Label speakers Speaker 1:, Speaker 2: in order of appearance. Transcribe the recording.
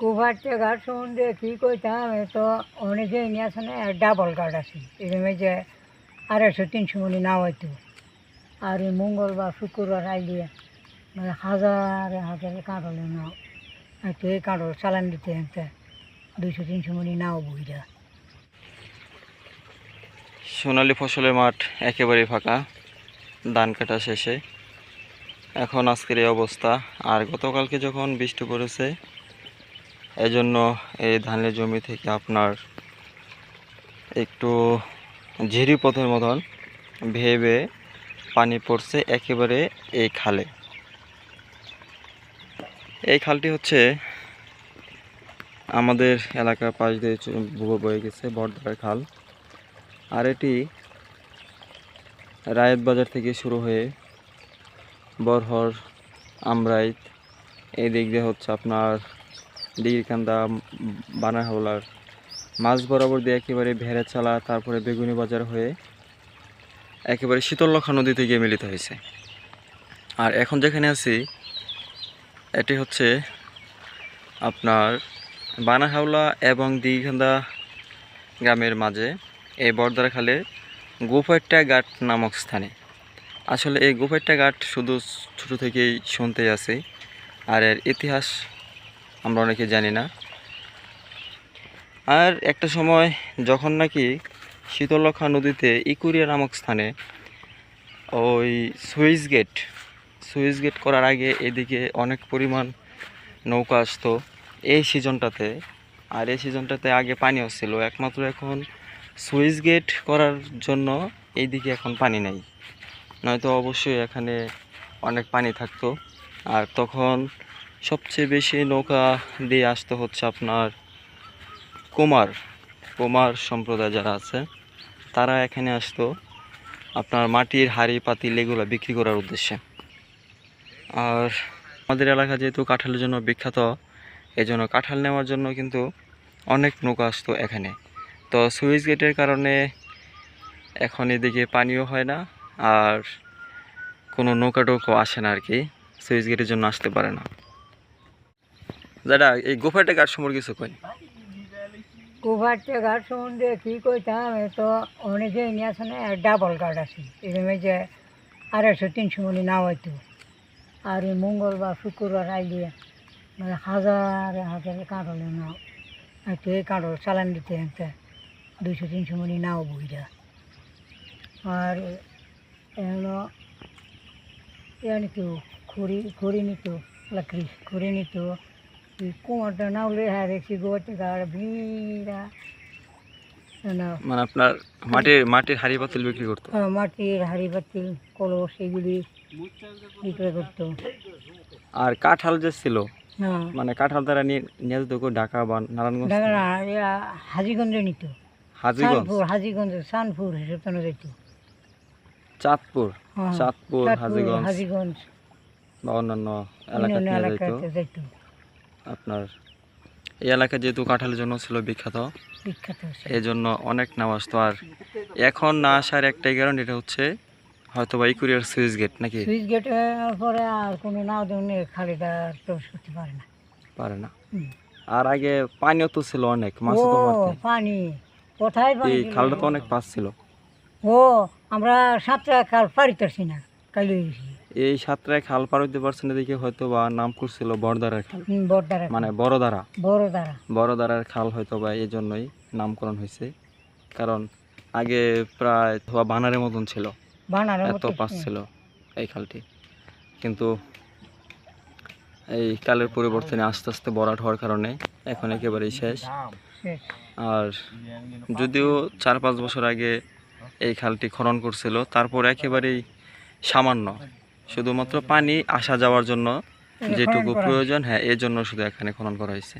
Speaker 1: কুভারতে ঘাট সম্বন্ধে কী কইতাম, এ তো অনেকে নিয়ে আছে না ডাবল গার্ড আছে। এরকম যে আড়াইশো, তিনশো মনি নাও হয়তো আর এই মঙ্গলবার, শুক্রবার আইলে মানে হাজার হাজার কাঁটলে নাও হয়তো এই কাঁটল চালান দিতে একটা দুইশো, তিনশো মনি নাও বইটা
Speaker 2: সোনালি ফসলের মাঠ একেবারেই ফাঁকা, ধান কাটা শেষে। এখন আজকের এই অবস্থা। আর গতকালকে যখন বৃষ্টি পড়েছে এজন্য এই ধানের জমি থেকে আপনার একটু ঝিরি পথের মতন ভেবে পানি পড়ছে একেবারে এই খালে। এই খালটি হচ্ছে আমাদের এলাকার পাশ দিয়ে বয়ে গেছে বর্ধার খাল। আর এটি রায়েত বাজার থেকে শুরু হয়ে বরহর, আমরাইত এই দিক দিয়ে হচ্ছে আপনার দিগিরকান্দা বানাহাওলার মাছ বরাবর দিয়ে একেবারে ভেড়াচালা তারপরে বেগুনি বাজার হয়ে একেবারে শীতলক্ষা নদীতে গিয়ে মিলিত হয়েছে। আর এখন যেখানে আছি, এটি হচ্ছে আপনার বানাহাওলা এবং দিঘান্দা গ্রামের মাঝে, এই বরদারা খালে গোফাইট্টা ঘাট নামক স্থানে। আসলে এই গোফাইট্টা ঘাট শুধু ছোটো থেকেই শুনতেই আছে, আর এর ইতিহাস আমরা অনেকে জানি না। আর একটা সময় যখন নাকি শীতলক্ষা নদীতে ইকুরিয়া নামক স্থানে ওই সুইচ গেট সুইচ গেট করার আগে এদিকে অনেক পরিমাণ নৌকা আসতো এই সিজনটাতে। আর এই সিজনটাতে আগে পানিও ছিল, একমাত্র এখন সুইচ গেট করার জন্য এইদিকে এখন পানি নেই। নয়তো অবশ্যই এখানে অনেক পানি থাকতো। আর তখন সবচেয়ে বেশি নৌকা দিয়ে আসতে হচ্ছে আপনার কুমার কুমার সম্প্রদায় যারা আছে, তারা এখানে আসতো আপনার মাটির হাড়ি, পাতিল এগুলো বিক্রি করার উদ্দেশ্যে। আর আমাদের এলাকা যেহেতু কাঁঠালের জন্য বিখ্যাত এই জন্য কাঁঠাল নেওয়ার জন্য কিন্তু অনেক নৌকা আসতো এখানে। তো সুইচ গেটের কারণে এখন এদিকে পানিও হয় না, আর কোনো নৌকা টৌকো আসে না আর কি, সুইচ গেটের জন্য আসতে পারে না। দাদা, এই গোফাটা গাছ সম্পর্কে কিছু কই?
Speaker 1: কুভারতে ঘাট সম্বন্ধে কী কইতাম, এ তো অনেকে নিয়ে না ডাবল গার্ড আছে। এরকম যে আড়াইশো, তিনশো মনি নাও হয়তো আর এই মঙ্গলবার, শুক্রবার আইলে মানে হাজার হাজার কাঁটলে নাও। হয়তো এই কাঁটল চালান দিতে একটা দুইশো, তিনশো মনি নাও বইটা আর এগুলো ইয়া নিত খড়ি খড়ি নিত, লাকড়ি, খড়ি নিত। কুমারটা নাওলে হ্যাঁ দেখছি গাড় ভিড়া।
Speaker 2: মানে আপনার মাটির মাটির হাঁড়ি পাতিল বিক্রি করতো?
Speaker 1: আহ, মাটির হাঁড়ি পাতিল কলস এগুলি বিক্রয় করতো।
Speaker 2: আর কাঁঠাল যে ছিল
Speaker 1: হ্যাঁ।
Speaker 2: মানে কাঁঠাল তারা নিয়ে নিয়ে যেত ঢাকা বা নারায়ণগঞ্জ?
Speaker 1: না হাজিগঞ্জে নিত।
Speaker 2: হাজিগঞ্জ?
Speaker 1: হাজিগঞ্জ সানপুর যাইতো
Speaker 2: চাঁদপুর?
Speaker 1: হ্যাঁ,
Speaker 2: চাঁদপুর
Speaker 1: চাঁদপুর,
Speaker 2: হাজিগঞ্জ
Speaker 1: হাজিগঞ্জ।
Speaker 2: বা অন্যান্য এলাকা
Speaker 1: অন্যান্য এলাকাতে যাইতো
Speaker 2: আপনার এই এলাকা যেহেতু কাঁঠালের জন্য ছিল বিখ্যাত
Speaker 1: বিখ্যাত
Speaker 2: এই জন্য অনেক নাম আসতো। আর এখন না আসার একটাই কারণ এটা হচ্ছে হয়তো বা ইকুরিয়ার সুইচ গেট নাকি?
Speaker 1: সুইচ গেটে পরে আর কোনো নাও ধরনে খালিদা আর প্রবেশ করতে পারে না।
Speaker 2: পারে না। আর আগে পানিও তো ছিল অনেক মাছ তো
Speaker 1: পানি। কোথায় পানি
Speaker 2: এই খালটা তো অনেক পাস ছিল।
Speaker 1: ও আমরা সাতটা কাল পারিতেছি না কালি
Speaker 2: এই সাতটায় খাল পার হইতে পারছে না দেখে হয়তো বা নাম করছিল বড়দারের খাল।
Speaker 1: বড়দারা
Speaker 2: মানে বড়দারা।
Speaker 1: বড় দ্বারা
Speaker 2: বড়দারার খাল হয়তো বা এই জন্যই নামকরণ হয়েছে কারণ আগে প্রায় ধোয়া বানারের মতন ছিল। এত পাস ছিল এই খালটি। কিন্তু এই কালের পরিবর্তনে আস্তে আস্তে বরাট হওয়ার কারণে এখন একেবারেই শেষ।
Speaker 1: শেষ।
Speaker 2: আর যদিও চার পাঁচ বছর আগে এই খালটি খনন করছিল তারপর একেবারেই সামান্য। শুধুমাত্র পানি আসা যাওয়ার জন্য যেটুকু প্রয়োজন হ্যাঁ এর জন্য শুধু এখানে খনন করা হয়েছে।